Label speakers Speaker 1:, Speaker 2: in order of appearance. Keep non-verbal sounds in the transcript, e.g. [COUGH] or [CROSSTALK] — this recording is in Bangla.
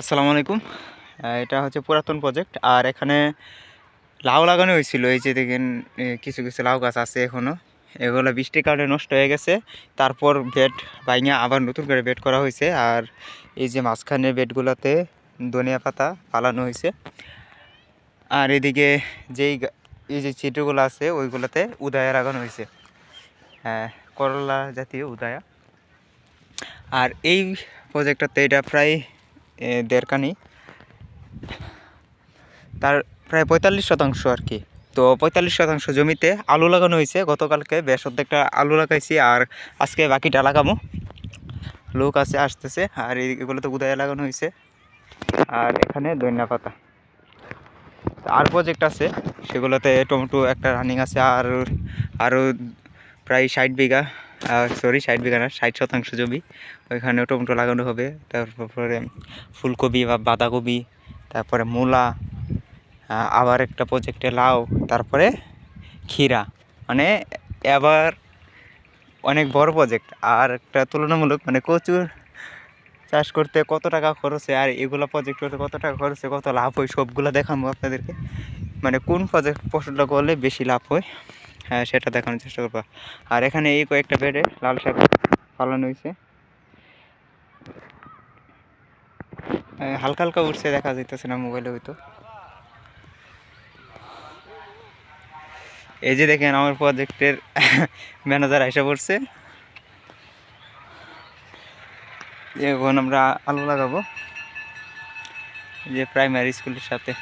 Speaker 1: আসসালামু আলাইকুম। এটা হচ্ছে পুরাতন প্রজেক্ট আর এখানে লাউ লাগানো হয়েছিল। এই যে দেখেন কিছু কিছু লাউ গাছ আছে এখনও এগুলো বৃষ্টির কারণে নষ্ট হয়ে গেছে। তারপর বেড বাইঙে আবার নতুন করে বেড করা হয়েছে। আর এই যে মাঝখানের বেডগুলোতে ধনিয়া পাতা ফালানো হয়েছে। আর এদিকে যেই এই যে চিত্রগুলো আছে, ওইগুলোতে উদয়া লাগানো হয়েছে। হ্যাঁ করলা জাতীয় উদায়া। আর এই প্রজেক্টটাতে এটা প্রায় এ, দেড়কানি তার প্রায় পঁয়তাল্লিশ শতাংশ আর কি। তো পঁয়তাল্লিশ শতাংশ জমিতে আলু লাগানো হয়েছে। গতকালকে বেশ অর্ধেকটা আলু লাগাইছি আর আজকে বাকিটা লাগাবো। লোক আছে আসতেছে। আর এই- এগুলোতে উদয় লাগানো হয়েছে। আর এখানে ধনিয়া পাতা। আর প্রজেক্ট আছে। সেগুলোতে টমেটো একটা রানিং আছে। আর আরও প্রায় ষাট বিঘা সরি ষাট বিঘা না, ষাট শতাংশ জমি। ওইখানেও টমেটো লাগানো হবে, তারপরে ফুলকপি বা বাঁধাকপি, তারপরে মূলা আবার একটা প্রজেক্টে লাউ, তারপরে ক্ষীরা। মানে এবার অনেক বড় প্রজেক্ট আর একটা তুলনামূলক মানে কচুর চাষ করতে কত টাকা খরচে, আর এগুলো প্রজেক্ট করতে কত টাকা খরচে, কত লাভ হয়, সবগুলো দেখাবো আপনাদেরকে। মানে কোন প্রজেক্ট ফসলটা করলে বেশি লাভ হয়? হ্যাঁ সেটা দেখানোর চেষ্টা করব। আর এখানে এই কয়েকটা বেডে লাল শাক পালানো হয়েছে। হালকা হালকা উঠছে, দেখা যাইতেছে না মোবাইলে হয়তো। এই যে দেখেন, আমার প্রজেক্টের ম্যানেজার [LAUGHS] এসে পড়ছে। এখন আমরা আলো লাগাবো। যে প্রাইমারি স্কুলের সাথে।